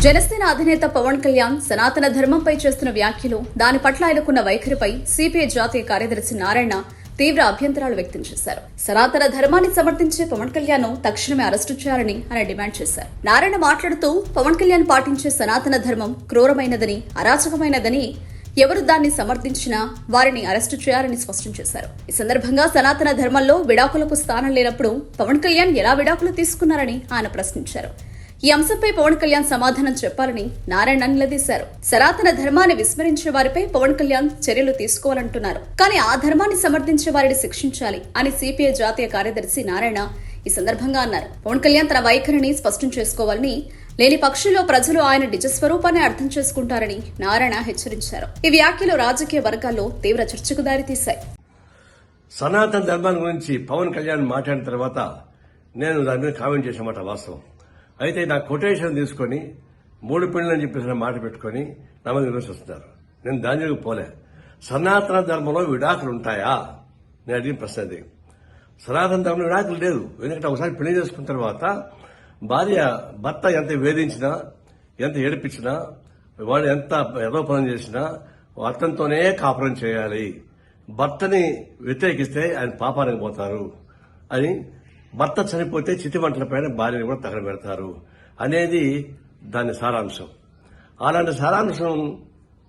జనసేన అధినేత పవన్ కళ్యాణ్ సనాతన ధర్మంపై చేస్తున్న వ్యాఖ్యలు దాని పట్ల ఆయనకున్న వైఖరిపై సిపిఐ జాతీయ కార్యదర్శి నారాయణ తీవ్ర అభ్యంతరాలు వ్యక్తం చేశారు. సనాతన ధర్మాన్ని సమర్థించే పవన్ కళ్యాణ్ తక్షణమే అరెస్టు చేయాలని ఆయన డిమాండ్ చేశారు. నారాయణ మాట్లాడుతూ పవన్ కళ్యాణ్ పాటించే సనాతన ధర్మం క్రూరమైనదని అరాచకమైనదని ఎవరు దాన్ని సమర్థించినా వారిని అరెస్టు చేయాలని స్పష్టం చేశారు. ఈ సందర్భంగా సనాతన ధర్మంలో విడాకులకు స్థానం లేనప్పుడు పవన్ కళ్యాణ్ ఎలా విడాకులు తీసుకున్నారని ఆయన ప్రశ్నించారు. ఈ అంశంపై పవన్ కళ్యాణ్ సమాధానం చెప్పాలని నారాయణ నిలదీశారు. సనాతన ధర్మాన్ని విస్మరించే వారిపై పవన్ కళ్యాణ్ చర్యలు తీసుకోవాలంటున్నారు. కానీ ఆ ధర్మాన్ని సమర్థించే వారిని శిక్షించాలి అని సిపిఐ జాతీయ కార్యదర్శి నారాయణ ఈ సందర్భంగా అన్నారు. పవన్ కళ్యాణ్ తన వైఖరిని స్పష్టం చేసుకోవాలని లేని పక్షంలో ప్రజలు ఆయన నిజ స్వరూపాన్ని అర్థం చేసుకుంటారని నారాయణ హెచ్చరించారు. ఈ వ్యాఖ్యలు రాజకీయ వర్గాల్లో తీవ్ర చర్చకు దారితీశాయి. సనాతన ధర్మాన్ని గురించి పవన్ కళ్యాణ్ మాట్లాడిన తర్వాత నేను దాని మీద కామెంట్ చేసామాట వాస్తవం. అయితే నా కొటేషన్ తీసుకొని మూడు పెళ్ళి అని చెప్పేసి నా మాట పెట్టుకొని నా మీద విమర్శిస్తున్నారు నేను దాని పోలే. సనాతన ధర్మంలో విడాకులు ఉంటాయా? నేను అడిగిన ప్రశ్న అది. సనాతన ధర్మంలో విడాకులు లేదు ఎందుకంటే ఒకసారి పెళ్ళి చేసుకున్న తర్వాత భార్య భర్త ఎంత వేధించినా ఎంత ఏడిపించినా వాడు ఎంత ఏదో చేసినా అతనితోనే కాపురం చేయాలి. భర్తని వ్యతిరేకిస్తే ఆయన పాపానికి పోతారు అని భర్త చనిపోతే చితిమంటల పైన భార్యను కూడా తగలబెడతారు అనేది దాని సారాంశం. అలాంటి సారాంశం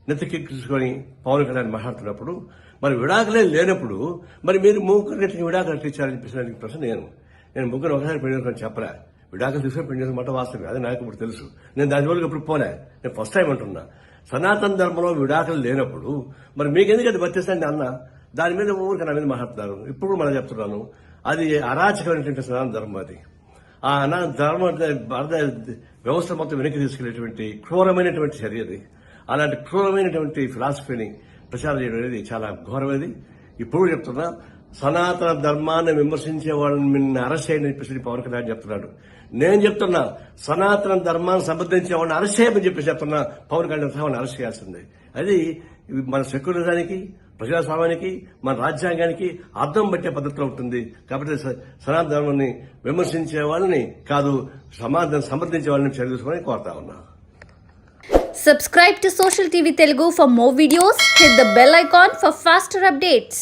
నెత్తికెక్కించుకొని పవన్ కళ్యాణ్ మాట్లాడుతున్నప్పుడు మరి విడాకులే లేనప్పుడు మరి మీరు ముగ్గురు గట్టికి విడాకులు ఎట్లా ఇచ్చారని చెప్పేసి ప్రశ్న నేను. నేను ముగ్గురు ఒకసారి పెళ్ళి చేసుకొని చెప్పలే విడాకులు తీసుకొని పెళ్ళి చేసుకున్న మాట వాస్తవమే అది నాకు ఇప్పుడు తెలుసు. నేను దాని వరకు ఇప్పుడు పోలే. నేను ఫస్ట్ టైం అంటున్నా. సనాతన ధర్మంలో విడాకులు లేనప్పుడు మరి మీకెందుకు అది వర్తిస్తాను అన్న? దాని మీద ఊరికి నా మీద మాట్లాడుతున్నారు. ఇప్పుడు మనం చెప్తున్నాను. అది అరాచకమైనటువంటి సనాతన ధర్మం అది. ఆ అనా ధర్మ భారత వ్యవస్థ మొత్తం వెనక్కి తీసుకెళ్ళేటువంటి క్రూరమైనటువంటి చర్య అది. అలాంటి క్రూరమైనటువంటి ఫిలాసఫీని ప్రచారం చేయడం అనేది చాలా ఘోరమైనది. ఇప్పుడు చెప్తున్నా సనాతన ధర్మాన్ని విమర్శించే వాళ్ళని మిమ్మల్ని అరెస్ట్ చేయని చెప్పేసి పవన్ కళ్యాణ్ చెప్తున్నాడు. నేను చెప్తున్నా సనాతన ధర్మాన్ని సంబంధించే వాళ్ళని అరెస్ట్ చేయమని చెప్పేసి చెప్తున్నా పవన్ కళ్యాణ్ వాళ్ళని అరెస్ట్ చేయాల్సిందే. అది మన సెక్యులరిజానికి ప్రజాస్వామ్యానికి మన రాజ్యాంగానికి అర్థం పట్టే పద్ధతిలో ఉంటుంది కాబట్టి సనాతన ధర్మాన్ని విమర్శించే వాళ్ళని కాదు సమాధానం సమర్థించే వాళ్ళని చర్య తీసుకోవాలని కోరుతా ఉన్నా Subscribe to Social TV Telugu for more videos. Hit the bell icon for faster updates.